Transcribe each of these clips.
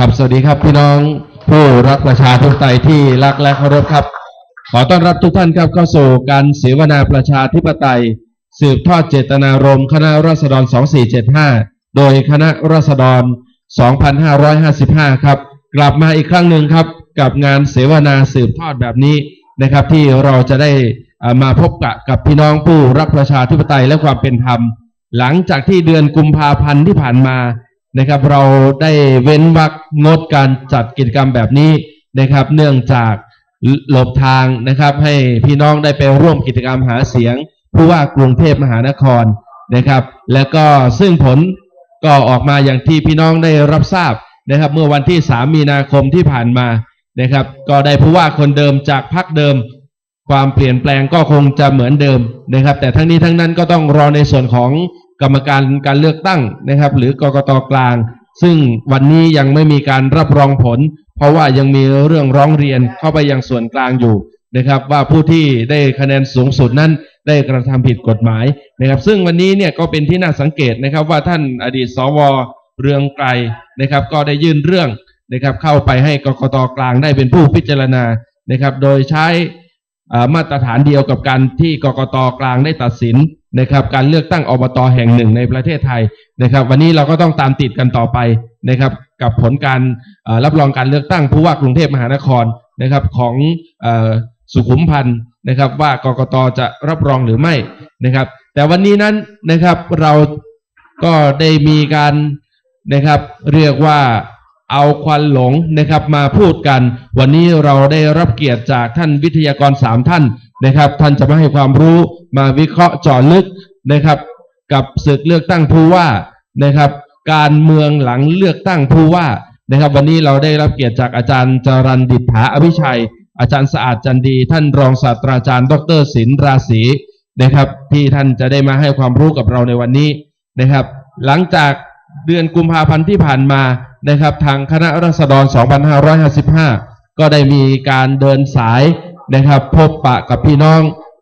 ครับสวัสดีครับพี่น้องผู้รักประชาธิปไตยที่รักและเคารพครับ ขอต้อนรับทุกท่านครับเข้าสู่การเสวนาประชาธิปไตย สืบทอดเจตนารมณ์คณะราษฎร 2475 โดยคณะราษฎร 2555 ครับ กลับมาอีกครั้งหนึ่งครับ กับงานเสวนาสืบทอดแบบนี้นะครับ ที่เราจะได้มาพบกะกับพี่น้องผู้รักประชาธิปไตยและความเป็นธรรม หลังจากที่เดือนกุมภาพันธ์ที่ผ่านมา นะครับ เราได้เว้นวรรคงดการจัดกิจกรรมแบบนี้นะครับ เนื่องจากหลบทางนะครับ ให้พี่น้องได้ไปร่วมกิจกรรมหาเสียง ผู้ว่ากรุงเทพมหานครนะครับ แล้วก็ซึ่งผลก็ออกมาอย่างที่พี่น้องได้รับทราบนะครับ เมื่อวันที่ 3 มีนาคมที่ผ่านมานะครับ ก็ได้ผู้ว่าคนเดิมจากพรรคเดิม ความเปลี่ยนแปลงก็คงจะเหมือนเดิมนะครับ แต่ทั้งนี้ทั้งนั้นก็ต้องรอในส่วนของ กรรมการการเลือกตั้งนะครับ หรือกกตกลาง ซึ่งวันนี้ยังไม่มีการรับรองผล เพราะว่ายังมีเรื่องร้องเรียนเข้าไปยังส่วนกลางอยู่นะครับ ว่าผู้ที่ได้คะแนนสูงสุดนั้นได้กระทำผิดกฎหมายนะครับ ซึ่งวันนี้เนี่ยก็เป็นที่น่าสังเกตนะครับ ว่าท่านอดีตสวเรืองไกรนะครับ ก็ได้ยื่นเรื่องนะครับ เข้าไปให้กกตกลางได้เป็นผู้พิจารณานะครับ โดยใช้มาตรฐานเดียวกับการที่กกตกลางได้ตัดสิน นะครับการเลือกตั้งอบตแห่งหนึ่งในประเทศไทยนะครับ วันนี้เราก็ต้องตามติดกันต่อไปนะครับ กับผลการรับรองการเลือกตั้งผู้ว่ากรุงเทพมหานครนะครับของอสุขุมพันธ์นะครับ ว่ากกตจะรับรองหรือไม่นะครับ แต่วันนี้นั้นนะครับเราก็ได้มีการนะครับ เรียกว่าเอาควันหลงนะครับมาพูดกัน วันนี้เราได้รับเกียรติจากท่านวิทยากรสามท่าน นะครับ ท่านจะมาให้ความรู้มาวิเคราะห์เจาะลึกนะครับ กับศึกเลือกตั้งผู้ว่านะครับ การเมืองหลังเลือกตั้งผู้ว่านะครับ วันนี้เราได้รับเกียรติจากอาจารย์จรันดิษฐาอภิชัย อาจารย์สะอาดจันดี ท่านรองศาสตราจารย์ ดรศิลราศีนะครับ ที่ท่านจะได้มาให้ความรู้กับเราในวันนี้นะครับ หลังจากเดือนกุมภาพันธ์ที่ผ่านมานะครับ ทางคณะรัษฎร 2555 ก็ได้มีการเดินสาย นะครับ พบปะกับพี่น้อง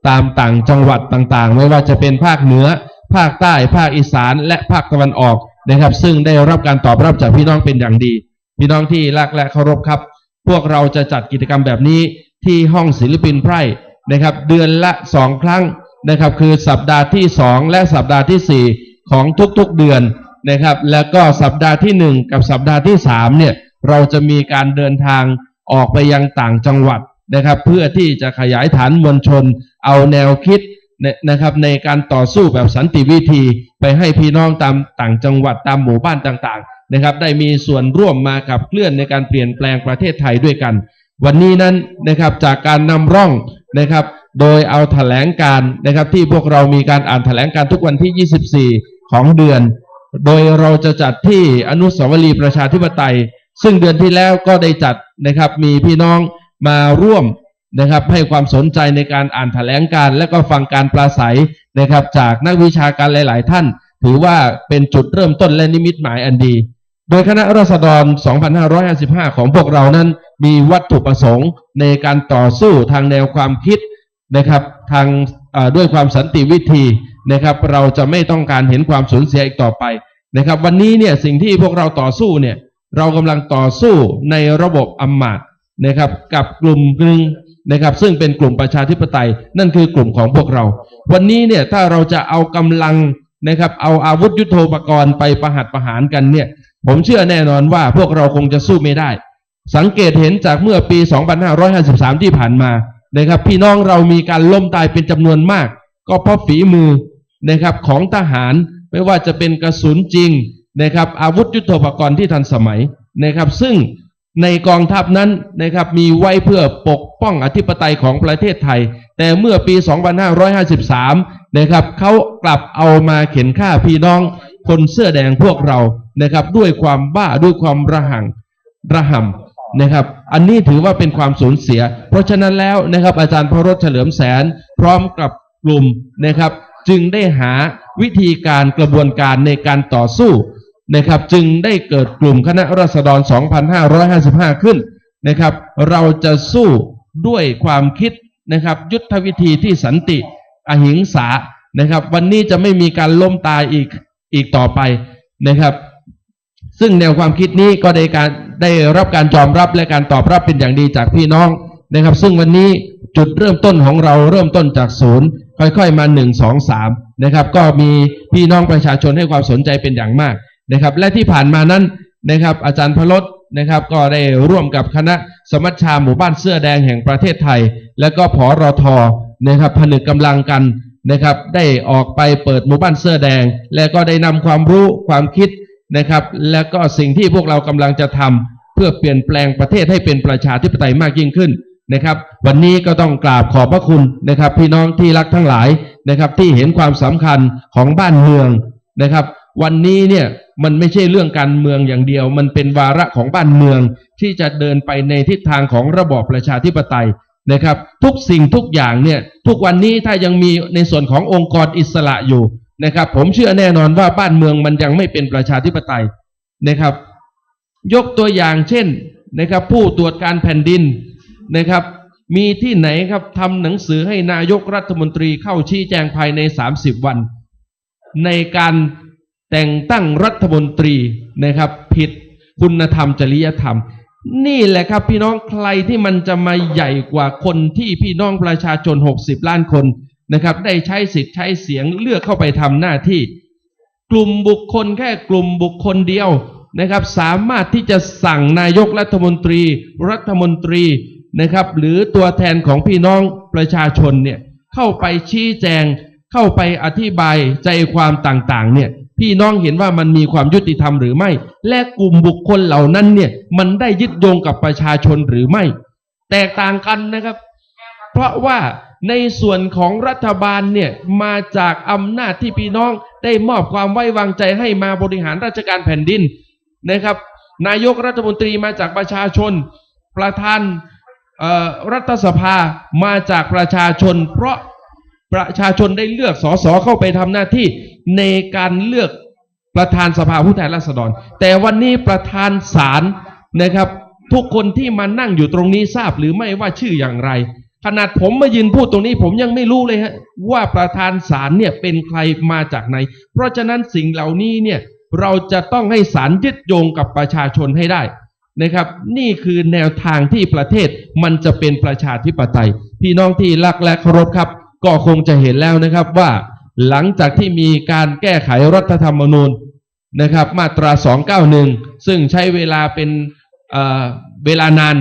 ตามต่างจังหวัดต่างๆ ไม่ว่าจะเป็นภาคเหนือ ภาคใต้ ภาคอีสาน และภาคตะวันออกนะครับ ซึ่งได้รับการตอบรับจากพี่น้องเป็นอย่างดี พี่น้องที่รักและเคารพครับ พวกเราจะจัดกิจกรรมแบบนี้ที่ห้องศิลปินไพร่นะครับ เดือนละสองครั้งนะครับ คือสัปดาห์ที่สองและสัปดาห์ที่สี่ของทุกๆเดือนนะครับ แล้วก็สัปดาห์ที่หนึ่งกับสัปดาห์ที่สามเนี่ยเราจะมีการเดินทางออกไปยังต่างจังหวัด นะครับ เพื่อที่จะขยายฐานมวลชน เอาแนวคิดนะครับในการต่อสู้แบบสันติวิธีไปให้พี่น้องตามต่างจังหวัดตามหมู่บ้านต่างๆนะครับได้มีส่วนร่วมมากับเคลื่อนในการเปลี่ยนแปลงประเทศไทยด้วยกัน วันนี้นั้นนะครับจากการนำร่องนะครับโดยเอาแถลงการนะครับที่พวกเรามีการอ่านแถลงการทุกวันที่ 24 ของเดือน โดยเราจะจัดที่อนุสาวรีย์ประชาธิปไตย ซึ่งเดือนที่แล้วก็ได้จัดนะครับมีพี่น้อง มาร่วมนะครับให้ความสนใจในการอ่านแถลงการ และก็ฟังการปราศัยนะครับจากนักวิชาการหลาย ๆ ท่าน ถือว่าเป็นจุดเริ่มต้นและนิมิตหมายอันดี โดยคณะราษฎร 2555 ของพวกเรานั้น มีวัตถุประสงค์ในการต่อสู้ทางแนวความคิดนะครับทางด้วยความสันติวิธีนะครับเราจะไม่ต้องการเห็นความสูญเสียอีกต่อไปนะครับวันนี้เนี่ยสิ่งที่พวกเราต่อสู้เนี่ยเรากำลังต่อสู้ในระบบอำมาตย์ นะครับ กับกลุ่มหนึ่งนะครับ ซึ่งเป็นกลุ่มประชาธิปไตย นั่นคือกลุ่มของพวกเรา วันนี้เนี่ยถ้าเราจะเอากำลังนะครับ เอาอาวุธยุโทโธปกรณ์ไปประหัตประหารกันเนี่ย ผมเชื่อแน่นอนว่าพวกเราคงจะสู้ไม่ได้ สังเกตเห็นจากเมื่อปี 2553 ที่ผ่านมานะครับ พี่น้องเรามีการล้มตายเป็นจำนวนมาก ก็เพราะฝีมือนะครับของทหารไม่ว่าจะเป็นกระสุนจริงนะครับ อาวุธยุโทโธปกรณ์ที่ทันสมัยนะครับ ซึ่ง ในกองทัพนั้นนะครับมีไว้เพื่อปกป้องอธิปไตยของประเทศไทย แต่เมื่อปี 2553 นะครับเขากลับเอามาเข็นฆ่าพี่น้องคนเสื้อแดงพวกเรานะครับด้วยความบ้าด้วยความระหังระห่ำนะครับ อันนี้ถือว่าเป็นความสูญเสีย เพราะฉะนั้นแล้วนะครับอาจารย์พระรถเฉลิมแสน พร้อมกับกลุ่มนะครับ จึงได้หาวิธีการกระบวนการในการต่อสู้ นะครับจึงได้เกิดกลุ่มคณะราษฎร 2555 ขึ้นนะครับ เราจะสู้ด้วยความคิดนะครับ ยุทธวิธีที่สันติ อหิงสานะครับ วันนี้จะไม่มีการล้มตายอีกอีกต่อไปนะครับ ซึ่งแนวความคิดนี้ก็ได้การได้รับการยอมรับและการตอบรับเป็นอย่างดีจากพี่น้องนะครับ ซึ่งวันนี้จุดเริ่มต้นของเราเริ่มต้นจากศูนย์ค่อยๆมาหนึ่งสองสามนะครับ ก็มีพี่น้องประชาชนให้ความสนใจเป็นอย่างมาก นะครับ และที่ผ่านมานั้นนะครับ อาจารย์พลดนะครับ ก็ได้ร่วมกับคณะสมัชชาหมู่บ้านเสื้อแดงแห่งประเทศไทย และก็ผอรทนะครับผนึกกำลังกันนะครับ ได้ออกไปเปิดหมู่บ้านเสื้อแดง และก็ได้นำความรู้ความคิดนะครับ และก็สิ่งที่พวกเรากำลังจะทำเพื่อเปลี่ยนแปลงประเทศให้เป็นประชาธิปไตยมากยิ่งขึ้นนะครับ วันนี้ก็ต้องกราบขอบพระคุณนะครับ พี่น้องที่รักทั้งหลายนะครับ ที่เห็นความสำคัญของบ้านเมืองนะครับ วันนี้เนี่ย มันไม่ใช่เรื่องการเมืองอย่างเดียว มันเป็นวาระของบ้านเมืองที่จะเดินไปในทิศทางของระบอบประชาธิปไตยนะครับ ทุกสิ่งทุกอย่างเนี่ย ทุกวันนี้ถ้ายังมีในส่วนขององค์กรอิสระอยู่นะครับ ผมเชื่อแน่นอนว่าบ้านเมืองมันยังไม่เป็นประชาธิปไตยนะครับ ยกตัวอย่างเช่นนะครับ ผู้ตรวจการแผ่นดินนะครับ มีที่ไหนครับทำหนังสือให้นายกรัฐมนตรีเข้าชี้แจงภายใน 30 วัน ในการ แต่งตั้งรัฐมนตรีนะครับ ผิดคุณธรรมจริยธรรม นี่แหละครับพี่น้องใครที่มันจะมาใหญ่กว่าคนที่พี่น้องประชาชน 60 ล้านคนนะครับ ได้ใช้สิทธิ์ใช้เสียงเลือกเข้าไปทำหน้าที่ กลุ่มบุคคลแค่กลุ่มบุคคลเดียวนะครับ สามารถที่จะสั่งนายกรัฐมนตรี รัฐมนตรีนะครับ หรือตัวแทนของพี่น้องประชาชนเนี่ยเข้าไปชี้แจง เข้าไปอธิบายใจความต่างๆเนี่ย พี่น้องเห็นว่ามันมีความยุติธรรมหรือไม่ และกลุ่มบุคคลเหล่านั้นเนี่ย มันได้ยึดโยงกับประชาชนหรือไม่ แตกต่างกันนะครับ เพราะว่าในส่วนของรัฐบาลเนี่ย มาจากอำนาจที่พี่น้องได้มอบความไว้วางใจให้มาบริหารราชการแผ่นดินนะครับ นายกรัฐมนตรีมาจากประชาชน ประธานรัฐสภามาจากประชาชน เพราะประชาชนได้เลือกสสเข้าไปทำหน้าที่ ในการเลือกประธานสภาผู้แทนราษฎร แต่วันนี้ประธานศาลนะครับ ทุกคนที่มานั่งอยู่ตรงนี้ทราบหรือไม่ว่าชื่ออย่างไร ขนาดผมมายืนพูดตรงนี้ผมยังไม่รู้เลยฮะว่าประธานศาลเนี่ยเป็นใครมาจากไหน เพราะฉะนั้นสิ่งเหล่านี้เนี่ยเราจะต้องให้ศาลยึดโยงกับประชาชนให้ได้นะครับ นี่คือแนวทางที่ประเทศมันจะเป็นประชาธิปไตย พี่น้องที่รักและเคารพครับ ก็คงจะเห็นแล้วนะครับว่า หลังจากที่มีการแก้ไขรัฐธรรมนูญนะครับ มาตรา 291 ซึ่งใช้เวลาเป็นเเวลานาน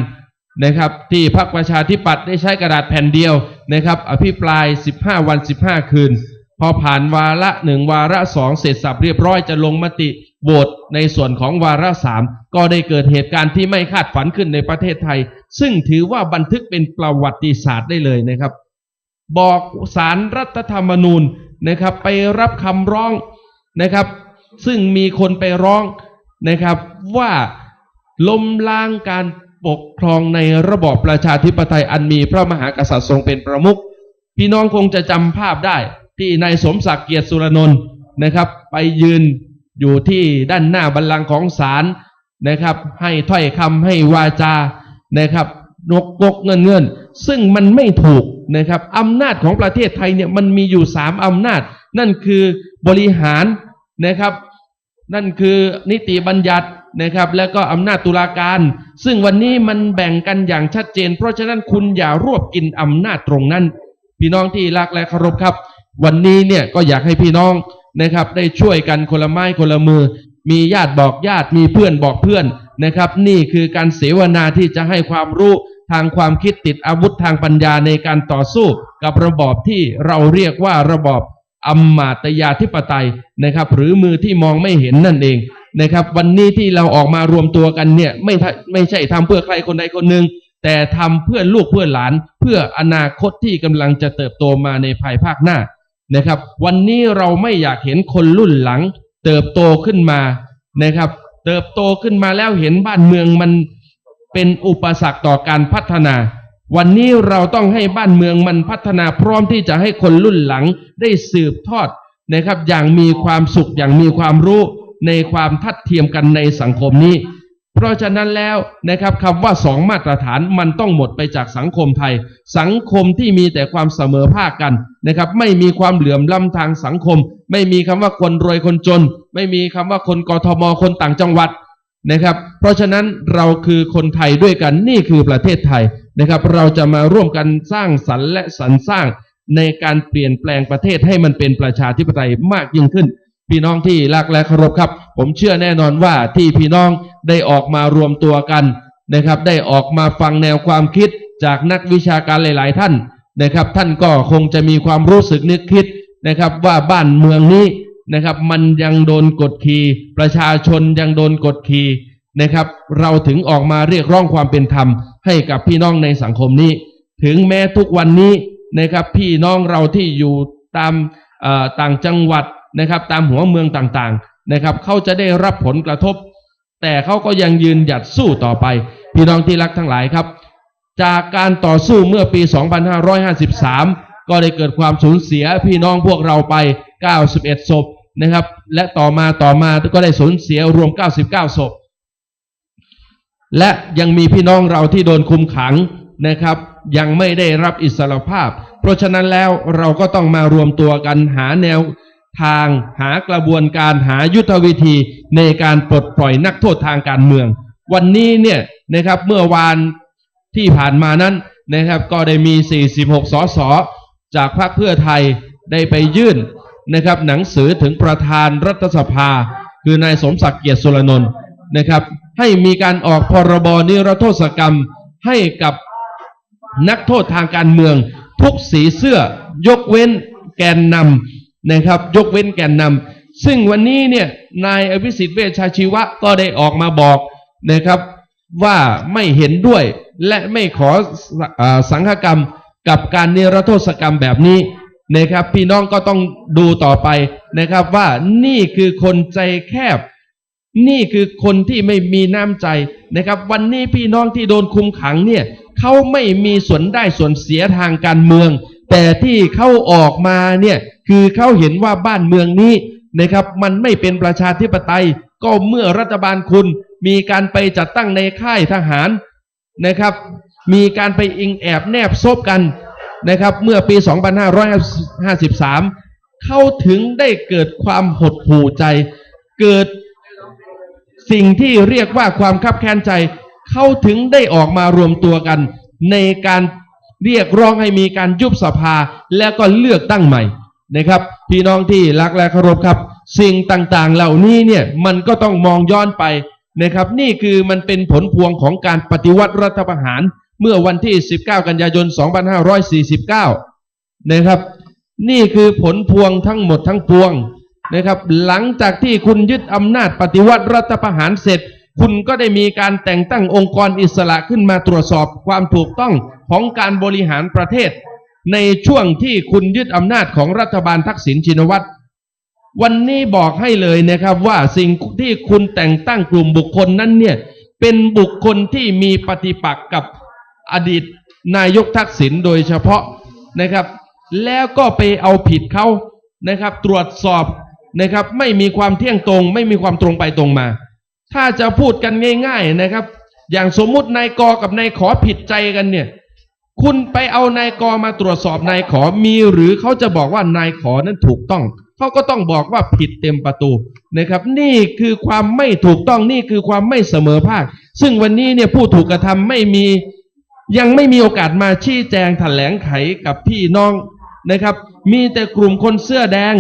นะครับ ที่พรรคประชาธิปัตย์ได้ใช้กระดาษแผ่นเดียวนะครับ อภิปราย 15 วัน 15 คืน พอผ่านวาระหนึ่งวาระสองเสร็จสับเรียบร้อยจะลงมติโหวตในส่วนของวาระสามก็ได้เกิดเหตุการณ์ที่ไม่คาดฝันขึ้นในประเทศไทย ซึ่งถือว่าบันทึกเป็นประวัติศาสตร์ได้เลยนะครับ บอกสารรัฐธรรมนูญ นะครับ ไปรับคำร้องนะครับ ซึ่งมีคนไปร้องนะครับ ว่าล้มล้างการปกครองในระบอบประชาธิปไตยอันมีพระมหากษัตริย์ทรงเป็นประมุขพี่น้องคงจะจำภาพได้ที่นายสมศักดิ์เกียรติสุรนนท์นะครับ ไปยืนอยู่ที่ด้านหน้าบัลลังก์ของศาลนะครับ ให้ถ้อยคำให้วาจานะครับนกกกเงินเงิน ซึ่งมันไม่ถูกนะครับอำนาจของประเทศไทยเนี่ยมันมีอยู่สามอำนาจ นั่นคือบริหารนะครับ นั่นคือนิติบัญญัตินะครับ แล้วก็อำนาจตุลาการ ซึ่งวันนี้มันแบ่งกันอย่างชัดเจน เพราะฉะนั้นคุณอย่ารวบกินอำนาจตรงนั้น พี่น้องที่รักและเคารพครับ วันนี้เนี่ยก็อยากให้พี่น้องนะครับ ได้ช่วยกันคนละไม้คนละมือ มีญาติบอกญาติมีเพื่อนบอกเพื่อนนะครับ นี่คือการเสวนาที่จะให้ความรู้ ทางความคิดติดอาวุธทางปัญญาในการต่อสู้กับระบอบที่เราเรียกว่าระบอบอำมาตยาธิปไตยนะครับ หรือมือที่มองไม่เห็นนั่นเองนะครับ วันนี้ที่เราออกมารวมตัวกันเนี่ยไม่ไม่ใช่ทำเพื่อใครคนใดคนหนึ่งแต่ทำเพื่อลูกเพื่อหลาน เพื่ออนาคตที่กำลังจะเติบโตมาในภายภาคหน้านะครับ วันนี้เราไม่อยากเห็นคนรุ่นหลัง เติบโตขึ้นมานะครับ เติบโตขึ้นมาแล้วเห็นบ้านเมืองมัน เป็นอุปสรรคต่อการพัฒนา วันนี้เราต้องให้บ้านเมืองมันพัฒนาพร้อมที่จะให้คนรุ่นหลังได้สืบทอดนะครับ อย่างมีความสุขอย่างมีความรู้ในความทัดเทียมกันในสังคมนี้ เพราะฉะนั้นแล้วนะครับคำว่าสองมาตรฐานมันต้องหมดไปจากสังคมไทย สังคมที่มีแต่ความเสมอภาคกันนะครับ ไม่มีความเหลื่อมล้ำทางสังคม ไม่มีคำว่าคนรวยคนจน ไม่มีคำว่าคนกทมคนต่างจังหวัด นะครับ เพราะฉะนั้นเราคือคนไทยด้วยกันนี่คือประเทศไทยนะครับ เราจะมาร่วมกันสร้างสรรค์และสรรสร้างในการเปลี่ยนแปลงประเทศให้มันเป็นประชาธิปไตยมากยิ่งขึ้น พี่น้องที่รักและเคารพครับ ผมเชื่อแน่นอนว่าที่พี่น้องได้ออกมารวมตัวกันนะครับ ได้ออกมาฟังแนวความคิดจากนักวิชาการหลาย ๆ ท่านนะครับ ท่านก็คงจะมีความรู้สึกนึกคิดนะครับ ว่าบ้านเมืองนี้ นะครับ มันยังโดนกดขี่ประชาชนยังโดนกดขี่นะครับ เราถึงออกมาเรียกร้องความเป็นธรรม ให้กับพี่น้องในสังคมนี้ ถึงแม้ทุกวันนี้นะครับพี่น้องเราที่อยู่ตามต่างจังหวัดนะครับ ตามหัวเมืองต่างๆนะครับเขาจะได้รับผลกระทบ แต่เขาก็ยังยืนหยัดสู้ต่อไป พี่น้องที่รักทั้งหลายครับ จากการต่อสู้เมื่อปี 2553 ก็ได้เกิดความสูญเสียพี่น้องพวกเราไป 91 ศพนะครับ และต่อมาต่อมาก็ได้สูญเสียรวม 99 ศพ และยังมีพี่น้องเราที่โดนคุมขังนะครับ ยังไม่ได้รับอิสรภาพ เพราะฉะนั้นแล้วเราก็ต้องมารวมตัวกันหาแนวทางหากระบวนการหายุทธวิธีในการปลดปล่อยนักโทษทางการเมือง วันนี้เนี่ยนะครับเมื่อวานที่ผ่านมานั้นนะครับ ก็ได้มี 46 สสจากพรรคเพื่อไทยได้ไปยื่น นะครับหนังสือถึงประธานรัฐสภา คือนายสมศักดิ์เกียรติสุรนนท์นะครับ ให้มีการออกพรบนิรโทษกรรมให้กับนักโทษทางการเมือง ทุกสีเสื้อยกเว้นแกนนำนะครับ ยกเว้นแกนนำซึ่งวันนี้เนี่ยนายอภิสิทธิ์เวชชาชีวะก็ได้ออกมาบอกนะครับว่าไม่เห็นด้วยและไม่ขออสังฆกรรมกับการเนรโทษกรรมแบบนี้ นะครับ พี่น้องก็ต้องดูต่อไปนะครับว่านี่คือคนใจแคบ นี่คือคนที่ไม่มีน้ำใจนะครับ วันนี้พี่น้องที่โดนคุมขังเนี่ยเขาไม่มีส่วนได้ส่วนเสียทางการเมือง แต่ที่เขาออกมาเนี่ยคือเขาเห็นว่าบ้านเมืองนี้นะครับมันไม่เป็นประชาธิปไตย ก็เมื่อรัฐบาลคุณมีการไปจัดตั้งในค่ายทหารนะครับ มีการไปอิงแอบแนบซบกัน นะครับ เมื่อปี 2553 เข้าถึงได้เกิดความหดหู่ใจ เกิดสิ่งที่เรียกว่าความคับแค้นใจ เขาถึงได้ออกมารวมตัวกัน ในการเรียกร้องให้มีการยุบสภาแล้วก็เลือกตั้งใหม่นะครับ พี่น้องที่รักและเคารพครับ สิ่งต่างๆเหล่านี้เนี่ยมันก็ต้องมองย้อนไปนะครับ นี่คือมันเป็นผลพวงของการปฏิวัติรัฐประหาร เมื่อวันที่ 19 กันยายน 2549 นะครับ นี่คือผลพวงทั้งหมดทั้งปวงนะครับ หลังจากที่คุณยึดอำนาจปฏิวัติรัฐประหารเสร็จ คุณก็ได้มีการแต่งตั้งองค์กรอิสระขึ้นมาตรวจสอบความถูกต้องของการบริหารประเทศ ในช่วงที่คุณยึดอำนาจของรัฐบาลทักษิณชินวัตรวันนี้บอกให้เลยนะครับว่าสิ่งที่คุณแต่งตั้งกลุ่มบุคคลนั้นเนี่ยเป็นบุคคลที่มีปฏิปักษ์กับ อดีตนายกทักษิณโดยเฉพาะนะครับ แล้วก็ไปเอาผิดเขานะครับ ตรวจสอบนะครับ ไม่มีความเที่ยงตรง ไม่มีความตรงไปตรงมา ถ้าจะพูดกันง่าย ๆนะครับ อย่างสมมุตินายกกับนายขอผิดใจกันเนี่ย คุณไปเอานายกมาตรวจสอบนายขอมีหรือเขาจะบอกว่านายขอนั้นถูกต้องเขาก็ต้องบอกว่าผิดเต็มประตูนะครับ นี่คือความไม่ถูกต้องนี่คือความไม่เสมอภาค ซึ่งวันนี้เนี่ยผู้ถูกกระทำไม่มี ยังไม่มีโอกาสมาชี้แจงแถลงไขกับพี่น้องนะครับ มีแต่กลุ่มคนเสื้อแดง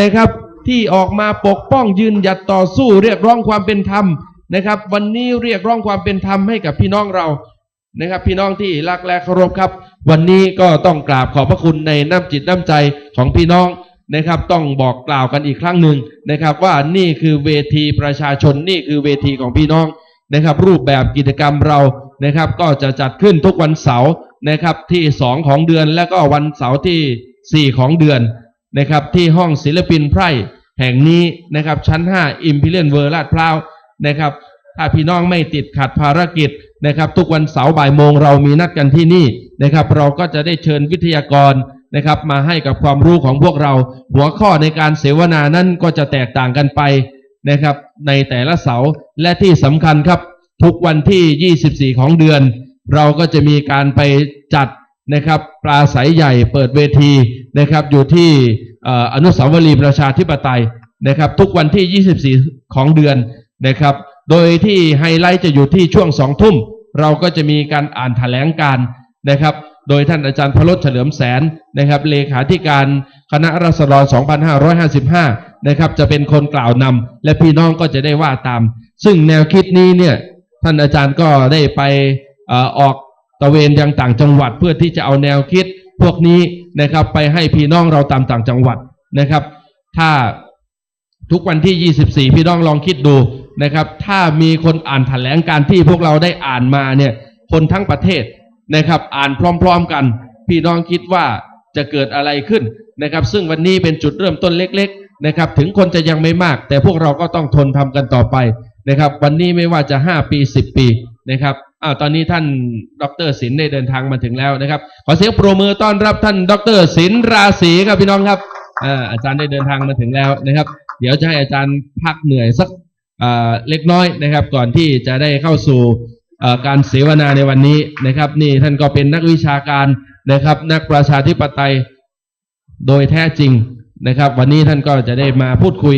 นะครับ ที่ออกมาปกป้องยืนหยัดต่อสู้เรียกร้องความเป็นธรรมนะครับ วันนี้เรียกร้องความเป็นธรรมให้กับพี่น้องเรานะครับ พี่น้องที่รักและเคารพครับ วันนี้ก็ต้องกราบขอบพระคุณในน้ำจิตน้ำใจของพี่น้องนะครับ ต้องบอกกล่าวกันอีกครั้งหนึ่งนะครับ ว่านี่คือเวทีประชาชนนี่คือเวทีของพี่น้องนะครับ รูปแบบกิจกรรมเรา นะครับ ก็จะจัดขึ้นทุกวันเสาร์นะครับที่ 2 ของเดือน และก็วันเสาร์ที่ 4 ของเดือนนะครับที่ห้องศิลปินไพร่แห่งนี้นะครับชั้น5อิมพีเรียนเวอร์ลาดพร้าวนะครับถ้าพี่น้องไม่ติดขัดภารกิจนะครับ ทุกวันเสาร์บ่ายโมงเรามีนัดกันที่นี่นะครับ เราก็จะได้เชิญวิทยากรนะครับ มาให้กับความรู้ของพวกเรา หัวข้อในการเสวนานั้นก็จะแตกต่างกันไปนะครับ ในแต่ละเสาร์และที่สำคัญครับ ทุกวันที่ 24 ของเดือน เราก็จะมีการไปจัดนะครับปลาใสใหญ่เปิดเวทีนะครับ อยู่ที่อนุสาวรีย์ประชาธิปไตยนะครับ ทุกวันที่ 24 ของเดือนนะครับ โดยที่ไฮไลท์จะอยู่ที่ช่วงสองทุ่ม เราก็จะมีการอ่านแถลงการนะครับ โดยท่านอาจารย์พลดเฉลิมแสนนะครับ เลขาธิการคณะรัษฎร 2555 นะครับ จะเป็นคนกล่าวนำและพี่น้องก็จะได้ว่าตาม ซึ่งแนวคิดนี้เนี่ย ท่านอาจารย์ก็ได้ไปออกตระเวนยังต่างจังหวัดเพื่อที่จะเอาแนวคิดพวกนี้นะครับ ไปให้พี่น้องเราตามต่างจังหวัดนะครับ ถ้าทุกวันที่ 24 พี่น้องลองคิดดูนะครับ ถ้ามีคนอ่านแถลงการที่พวกเราได้อ่านมาเนี่ยคนทั้งประเทศนะครับ อ่านพร้อมๆกัน พี่น้องคิดว่าจะเกิดอะไรขึ้นนะครับ ซึ่งวันนี้เป็นจุดเริ่มต้นเล็ก ๆ นะครับ ถึงคนจะยังไม่มาก แต่พวกเราก็ต้องทนทำกันต่อไป นะครับ วันนี้ไม่ว่าจะ 5 ปี 10 ปีนะครับอ้าวตอนนี้ท่านดรศิลป์ได้เดินทางมาถึงแล้วนะครับ ขอเสียงปรบมือต้อนรับท่านดรศิลป์ราศีครับพี่น้องครับอาอาจารย์ได้เดินทางมาถึงแล้วนะครับ เดี๋ยวจะให้อาจารย์พักเหนื่อยสักเล็กน้อยนะครับ ก่อนที่จะได้เข้าสู่การเสวนาในวันนี้นะครับ นี่ท่านก็เป็นนักวิชาการนะครับ นักประชาธิปไตยโดยแท้จริงนะครับ วันนี้ท่านก็จะได้มาพูดคุย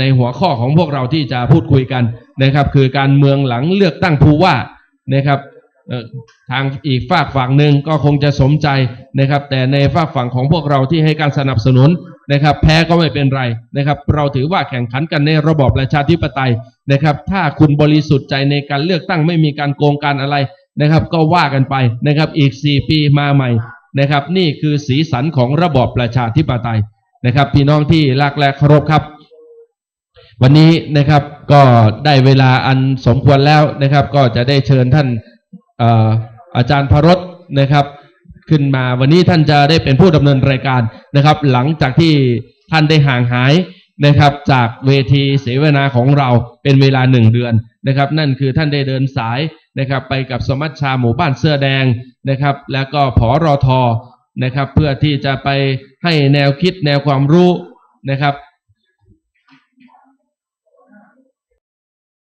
ในหัวข้อของพวกเราที่จะพูดคุยกันนะครับ คือการเมืองหลังเลือกตั้งผู้ว่านะครับทางอีกฝากฝั่งหนึ่งก็คงจะสมใจนะครับ แต่ในฝากฝั่งของพวกเราที่ให้การสนับสนุนนะครับ แพ้ก็ไม่เป็นไรนะครับ เราถือว่าแข่งขันกันในระบอบประชาธิปไตยนะครับ ถ้าคุณบริสุทธิ์ใจในการเลือกตั้งไม่มีการโกงการอะไรนะครับ ก็ว่ากันไปนะครับอีก 4 ปีมาใหม่นะครับ นี่คือสีสันของระบอบประชาธิปไตยนะครับ พี่น้องที่รักและเคารพครับ วันนี้นะครับก็ได้เวลาอันสมควรแล้วนะครับ ก็จะได้เชิญท่านเอ่ออาจารย์พรสนะครับ ขึ้นมาวันนี้ท่านจะได้เป็นผู้ดำเนินรายการนะครับ หลังจากที่ท่านได้ห่างหายนะครับ จากเวทีเสวนาของเราเป็นเวลาหนึ่งเดือนนะครับ นั่นคือท่านได้เดินสายนะครับ ไปกับสมัชชาหมู่บ้านเสื้อแดงนะครับ แล้วก็ผอรอทอนะครับ เพื่อที่จะไปให้แนวคิดแนวความรู้นะครับ